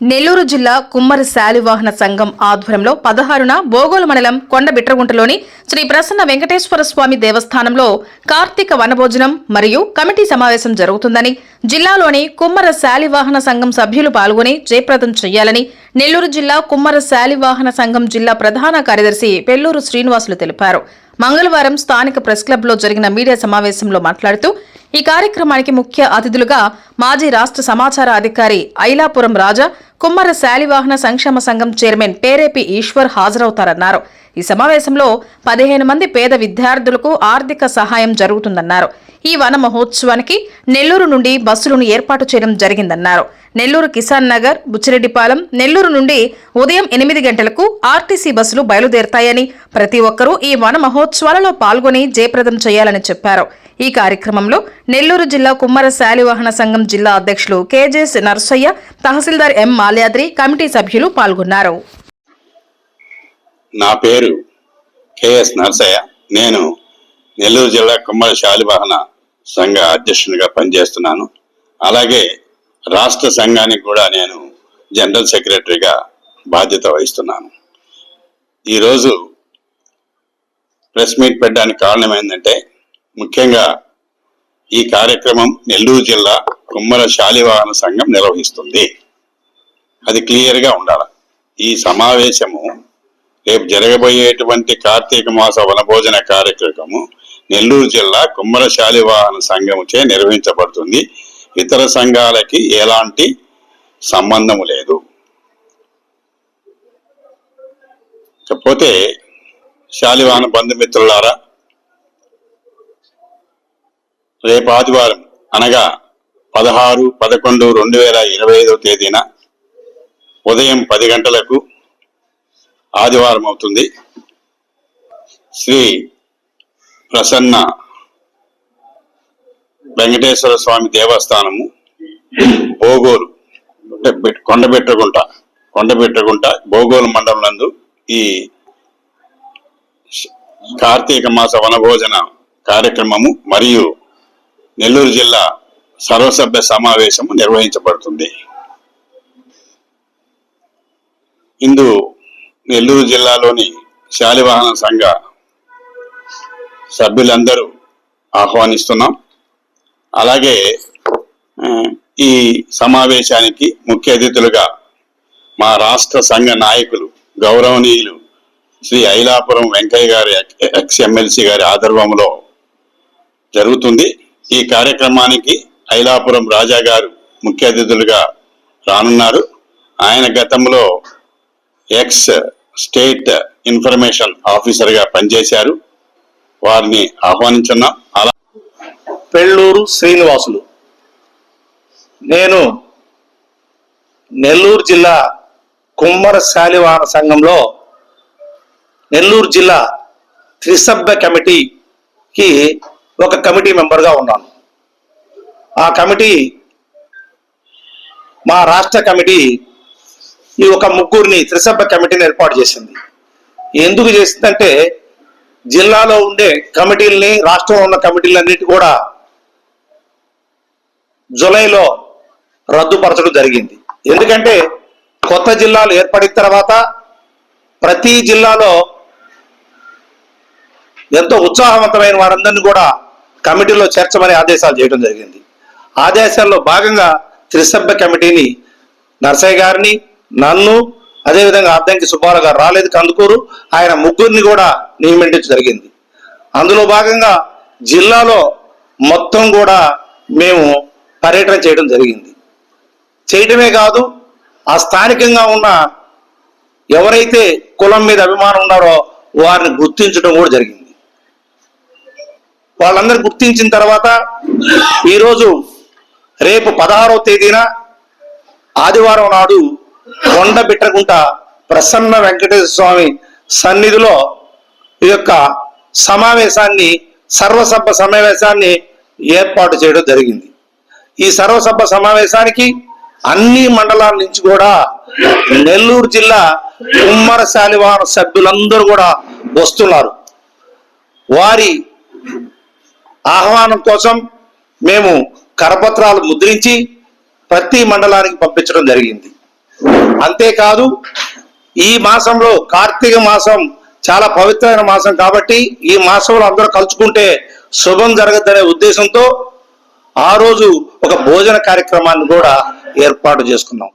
నెల్లూరు జిల్లా కుమ్మరి శాలివాహన సంఘం ఆధ్వర్యంలో పదహారున బోగోలు మండలం కొండబిట్రగుంటలోని శ్రీ ప్రసన్న వెంకటేశ్వర స్వామి దేవస్థానంలో కార్తీక వనభోజనం మరియు కమిటీ సమావేశం జరుగుతుందని జిల్లాలోని కుమ్మర శాలివాహన సంఘం సభ్యులు పాల్గొని జయప్రదం చేయాలని నెల్లూరు జిల్లా కుమ్మర శాలివాహన సంఘం జిల్లా ప్రధాన కార్యదర్శి పెల్లూరు శ్రీనివాసులు తెలిపారు. మంగళవారం స్థానిక ప్రెస్ క్లబ్లో జరిగిన మీడియా సమావేశంలో మాట్లాడుతూ ఈ కార్యక్రమానికి ముఖ్య అతిథులుగా మాజీ రాష్ట్ర సమాచార అధికారి ఐలాపురం రాజా కుమ్మర శాలివాహన సంక్షేమ సంఘం చైర్మన్ పేరేపి ఈశ్వర్ హాజరవుతారన్నారు. ఈ సమావేశంలో పదిహేను మంది పేద విద్యార్థులకు ఆర్థిక సహాయం జరుగుతుందన్నారు. ఈ వన మహోత్సవానికి నెల్లూరు నుండి బస్సులను ఏర్పాటు చేయడం జరిగిందన్నారు. నెల్లూరు కిసాన్ నగర్ బుచ్చిరెడ్డిపాలెం. నెల్లూరు నుండి ఉదయం ఎనిమిది గంటలకు ఆర్టీసీ బస్సులు బయలుదేరతాయని ప్రతి ఒక్కరూ ఈ వన మహోత్సవాలలో పాల్గొని జయప్రదం చేయాలని చెప్పారు. ఈ కార్యక్రమంలో నెల్లూరు జిల్లా కుమ్మర శాలివాహన సంఘం జిల్లా అధ్యక్షులు కేజెస్ నర్సయ్య తహసీల్దార్ ఎం మాల్యాద్రి కమిటీ సభ్యులు పాల్గొన్నారు. నా పేరు కేఎస్ నర్సయ్య. నేను నెల్లూరు జిల్లా కుమ్మర శాలివాహన సంఘ అధ్యక్షునిగా పనిచేస్తున్నాను. అలాగే రాష్ట్ర సంఘానికి కూడా నేను జనరల్ సెక్రటరీగా బాధ్యత వహిస్తున్నాను. ఈరోజు ప్రెస్ మీట్ పెట్టడానికి కారణం ఏంటంటే ముఖ్యంగా ఈ కార్యక్రమం నెల్లూరు జిల్లా కుమ్మర శాలివాహన సంఘం నిర్వహిస్తుంది. అది క్లియర్గా ఉండాలి. ఈ సమావేశము రేపు జరగబోయేటువంటి కార్తీక మాస వనభోజన కార్యక్రమము నెల్లూరు జిల్లా కుమ్మర శాలివాహన సంఘముచే నిర్వహించబడుతుంది. ఇతర సంఘాలకి ఎలాంటి సంబంధము లేదు. కాకపోతే శాలివాన బంధుమిత్రులారా రేపు ఆదివారం అనగా పదహారు పదకొండు రెండు వేల ఇరవై ఐదవ తేదీన ఉదయం పది గంటలకు ఆదివారం అవుతుంది. శ్రీ ప్రసన్న వెంకటేశ్వర స్వామి దేవస్థానము బోగోలు అంటే కొండబెట్టగుంట కొండబెట్టగుంట బోగోలు మండలం నందు ఈ కార్తీక మాస వనభోజన కార్యక్రమము మరియు నెల్లూరు జిల్లా సర్వసభ్య సమావేశము నిర్వహించబడుతుంది. ఇందు నెల్లూరు జిల్లాలోని శాలివాహన సంఘ సభ్యులందరూ ఆహ్వానిస్తున్నాం. అలాగే ఈ సమావేశానికి ముఖ్య అతిథులుగా మా రాష్ట్ర సంఘ నాయకులు గౌరవనీయులు శ్రీ ఐలాపురం వెంకయ్య గారి ఎక్స్ ఎమ్మెల్సీ గారి ఆధ్వర్యంలో జరుగుతుంది. ఈ కార్యక్రమానికి ఐలాపురం రాజా గారు ముఖ్య అతిథులుగా రానున్నారు. ఆయన గతంలో ఎక్స్ స్టేట్ ఇన్ఫర్మేషన్ ఆఫీసర్గా పనిచేశారు. వారిని ఆహ్వానించున్నాం. అలా పెళ్ళూరు శ్రీనివాసులు. నేను నెల్లూరు జిల్లా కుమ్మర శాలివాహన సంఘంలో నెల్లూరు జిల్లా త్రిసభ్య కమిటీకి ఒక కమిటీ మెంబర్గా ఉన్నాను. ఆ కమిటీ మా రాష్ట్ర కమిటీ ఈ ఒక ముగ్గురిని త్రిసభ్య కమిటీని ఏర్పాటు చేసింది. ఎందుకు చేసిందంటే జిల్లాలో ఉండే కమిటీలని రాష్ట్రంలో ఉన్న కమిటీలన్నిటి కూడా జూలైలో రద్దుపరచడం జరిగింది. ఎందుకంటే కొత్త జిల్లాలు ఏర్పడిన తర్వాత ప్రతి జిల్లాలో ఎంతో ఉత్సాహవంతమైన వారందరినీ కూడా కమిటీలో చేర్చమని ఆదేశాలు చేయడం జరిగింది. ఆదేశాల్లో భాగంగా త్రిసభ్య కమిటీని నర్సయ్య గారిని నన్ను అదేవిధంగా అద్దంకి సుబ్బారావు గారు రాలేదు కందుకూరు ఆయన ముగ్గురిని కూడా నియమించడం జరిగింది. అందులో భాగంగా జిల్లాలో మొత్తం కూడా మేము పర్యటన చేయడం జరిగింది. చేయటమే కాదు ఆ స్థానికంగా ఉన్న ఎవరైతే కులం మీద అభిమానం ఉన్నారో వారిని గుర్తించడం కూడా జరిగింది. వాళ్ళందరూ గుర్తించిన తర్వాత ఈరోజు రేపు పదహారవ తేదీన ఆదివారం నాడు కొండ ప్రసన్న వెంకటేశ్వర స్వామి సన్నిధిలో ఈ యొక్క సమావేశాన్ని సర్వసభ సమావేశాన్ని ఏర్పాటు చేయడం జరిగింది. ఈ సర్వసభ సమావేశానికి అన్ని మండలాల నుంచి కూడా నెల్లూరు జిల్లా ఉమ్మర శాలివారం సభ్యులందరూ కూడా వస్తున్నారు. వారి ఆహ్వానం కోసం మేము కరపత్రాలు ముద్రించి ప్రతి మండలానికి పంపించడం జరిగింది. అంతేకాదు ఈ మాసంలో కార్తీక మాసం చాలా పవిత్రమైన మాసం కాబట్టి ఈ మాసంలో అందరూ కలుసుకుంటే శుభం జరగద్దనే ఉద్దేశంతో ఆ రోజు ఒక భోజన కార్యక్రమాన్ని కూడా ఏర్పాటు చేసుకున్నాం.